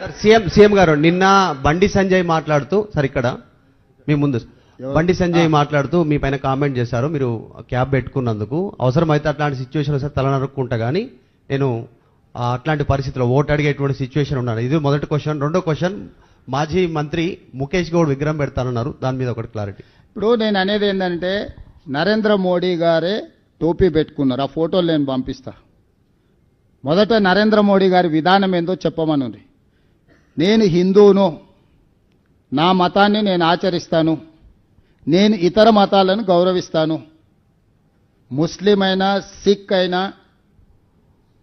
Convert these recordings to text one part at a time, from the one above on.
Sir, CM CM గారు నిన్న బండి సంజయ్ మాట్లాడుతూ సార్ ఇక్కడ మీ ముందు బండి సంజయ్ మాట్లాడుతూ మీ పైన కామెంట్ చేశారు మీరు క్యాబ్ పెట్టుకున్నందుకు. అవసరమైతే అట్లాంటి సిచ్యువేషన్ వస్తే తల నరుక్కుంటా కానీ నేను అట్లాంటి పరిస్థితిలో ఓటు అడిగేటువంటి సిచ్యువేషన్ ఉన్నాను. ఇది మొదటి క్వశ్చన్ రెండో క్వశ్చన్ మాజీ మంత్రి ముఖేష్ గౌడ్ విగ్రహం పెడతానన్నారు. దాని మీద ఒకటి క్లారిటీ ఇప్పుడు నేను అనేది ఏంటంటే నరేంద్ర మోడీ గారే టోపీ పెట్టుకున్నారు. ఆ ఫోటోలు నేను పంపిస్తా. మొదట నరేంద్ర మోడీ గారి విధానం ఏందో చెప్పమనుంది. నేను హిందువును నా మతాన్ని నేను ఆచరిస్తాను నేను ఇతర మతాలను గౌరవిస్తాను. ముస్లిం అయినా సిక్ అయినా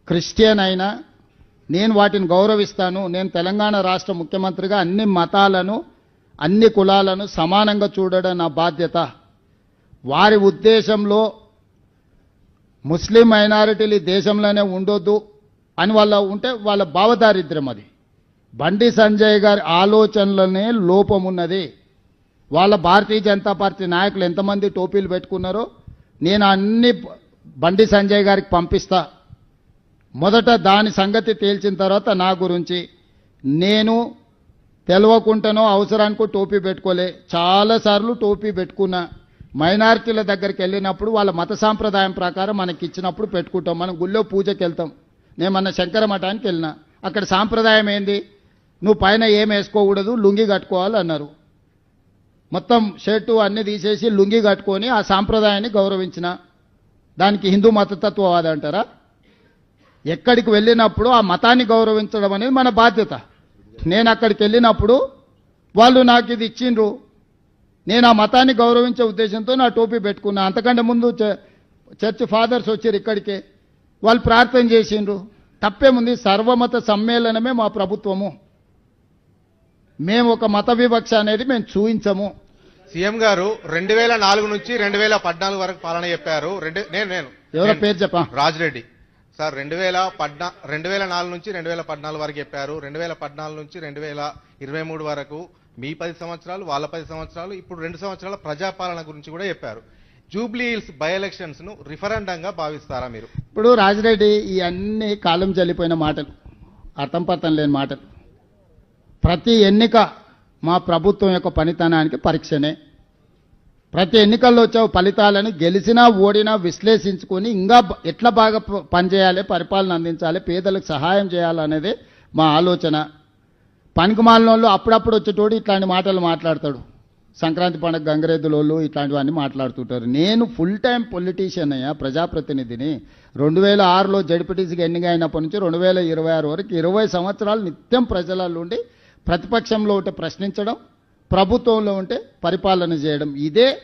క్రిస్టియన్ అయినా నేను వాటిని గౌరవిస్తాను. నేను తెలంగాణ రాష్ట్ర ముఖ్యమంత్రిగా అన్ని మతాలను అన్ని కులాలను సమానంగా చూడడం నా బాధ్యత. వారి ఉద్దేశంలో ముస్లిం మైనారిటీలు దేశంలోనే ఉండొద్దు అని వాళ్ళ ఉంటే వాళ్ళ భావదారిద్ర్యం అది. బండి సంజయ్ గారి ఆలోచనలోనే లోపం ఉన్నది వాళ్ళ భారతీయ జనతా పార్టీ నాయకులు ఎంతమంది టోపీలు పెట్టుకున్నారో నేను అన్ని బండి సంజయ్ గారికి పంపిస్తా. మొదట దాని సంగతి తేల్చిన తర్వాత నా గురించి. నేను తెలవకుండానో అవసరానికి టోపీ పెట్టుకోలే. చాలాసార్లు టోపీ పెట్టుకున్నా. మైనారిటీల దగ్గరికి వెళ్ళినప్పుడు వాళ్ళ మత సాంప్రదాయం ప్రకారం మనకి ఇచ్చినప్పుడు పెట్టుకుంటాం. మనం గుళ్ళో పూజకి వెళ్తాం నేను మన శంకర మఠానికి వెళ్ళినా. అక్కడ సాంప్రదాయం ఏంది? నువ్వు పైన ఏం వేసుకోకూడదు లుంగి కట్టుకోవాలి అన్నారు. మొత్తం షర్టు అన్ని తీసేసి లుంగి కట్టుకొని ఆ సాంప్రదాయాన్ని గౌరవించిన దానికి హిందూ మతతత్వవాద అంటారా? ఎక్కడికి వెళ్ళినప్పుడు ఆ మతాన్ని గౌరవించడం అనేది మన బాధ్యత. నేను అక్కడికి వెళ్ళినప్పుడు వాళ్ళు నాకు ఇది ఇచ్చిండ్రు. నేను ఆ మతాన్ని గౌరవించే ఉద్దేశంతో నా టోపీ పెట్టుకున్నా. అంతకంటే ముందు చర్చ్ ఫాదర్స్ వచ్చారు ఇక్కడికే. వాళ్ళు ప్రార్థన చేసిండ్రు. తప్పేముంది? సర్వమత సమ్మేళనమే మా ప్రభుత్వము. మేము ఒక మత వివక్ష అనేది మేము చూయించము. సీఎం గారు రెండు వేల నాలుగు నుంచి రెండు వేల పద్నాలుగు వరకు పాలన చెప్పారు. రెండు నేను నేను. ఎవరో పేరు చెప్పా? రాజిరెడ్డి. సార్ రెండు వేల పద్నా రెండు వేల నాలుగు నుంచి రెండు వేల పద్నాలుగు వరకు చెప్పారు. రెండు వేల పద్నాలుగు నుంచి రెండు వేల ఇరవై మూడు వరకు మీ పది సంవత్సరాలు వాళ్ళ పది సంవత్సరాలు ఇప్పుడు రెండు సంవత్సరాల ప్రజాపాలన గురించి కూడా చెప్పారు. జూబ్లీ హిల్స్ బై ఎలక్షన్స్ను రిఫరెండంగా భావిస్తారా మీరు? ఇప్పుడు రాజిరెడ్డి ఈ అన్ని కాలం చల్లిపోయిన మాటలు అర్థం పర్థం లేని మాటలు. ప్రతి ఎన్నిక మా ప్రభుత్వం యొక్క పనితనానికి పరీక్షనే. ప్రతి ఎన్నికల్లో వచ్చే ఫలితాలను గెలిచినా ఓడినా విశ్లేషించుకొని ఇంకా ఎట్లా బాగా ప- పనిచేయాలి పరిపాలన అందించాలి పేదలకు సహాయం చేయాలనేది మా ఆలోచన. పనికిమాలినోళ్ళు అప్పుడప్పుడు వచ్చేటోడు ఇట్లాంటి మాటలు మాట్లాడతాడు. సంక్రాంతి పండుగ గంగరేదులోళ్ళు ఇట్లాంటివన్నీ మాట్లాడుతుంటారు. నేను ఫుల్ టైం పొలిటీషియన్ అయ్యా ప్రజాప్రతినిధిని. రెండు వేల ఆరులో జడ్పీటీసీకి ఎన్నిక అయినప్పటి నుంచి రెండు వేల ఇరవై ఆరు వరకు ఇరవై సంవత్సరాలు నిత్యం ప్రజలలో ఉండి ప్రతిపక్షంలో ఉంటే ప్రశ్నించడం ప్రభుత్వంలో ఉంటే పరిపాలన చేయడం. ఇదే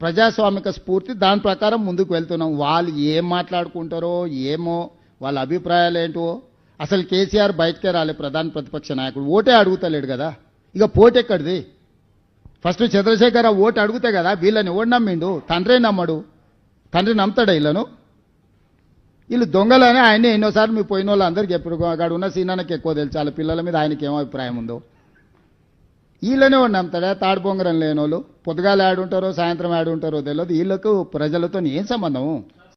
ప్రజాస్వామిక స్ఫూర్తి. దాని ప్రకారం ముందుకు వెళ్తున్నాం. వాళ్ళు ఏం మాట్లాడుకుంటారో ఏమో వాళ్ళ అభిప్రాయాలు ఏంటో. అసలు కేసీఆర్ బయటకే రాలే ప్రధాన ప్రతిపక్ష నాయకుడు. ఓటే అడుగుతలేడు కదా. ఇక పోటీ ఎక్కడిది? ఫస్ట్ చంద్రశేఖర్ ఓటు అడిగితే కదా వీళ్ళని ఓడి నమ్మిండు? తండ్రే నమ్మడు. తండ్రి నమ్ముతాడా వీళ్ళను? వీళ్ళు దొంగలని ఆయనే ఎన్నోసార్లు మీ పోయిన వాళ్ళు అందరికీ ఎప్పుడు అక్కడ ఉన్న సీనానికి ఎక్కువ తెలుసు. వాళ్ళ పిల్లల మీద ఆయనకి ఏమో అభిప్రాయం ఉందో. వీళ్ళనే వాడు నమ్ముతాడా? తాడు పొంగరం లేని వాళ్ళు పొద్దుగాలు ఆడుంటారో సాయంత్రం ఆడుంటారో తెలియదు వీళ్ళకు ప్రజలతో ఏం సంబంధం?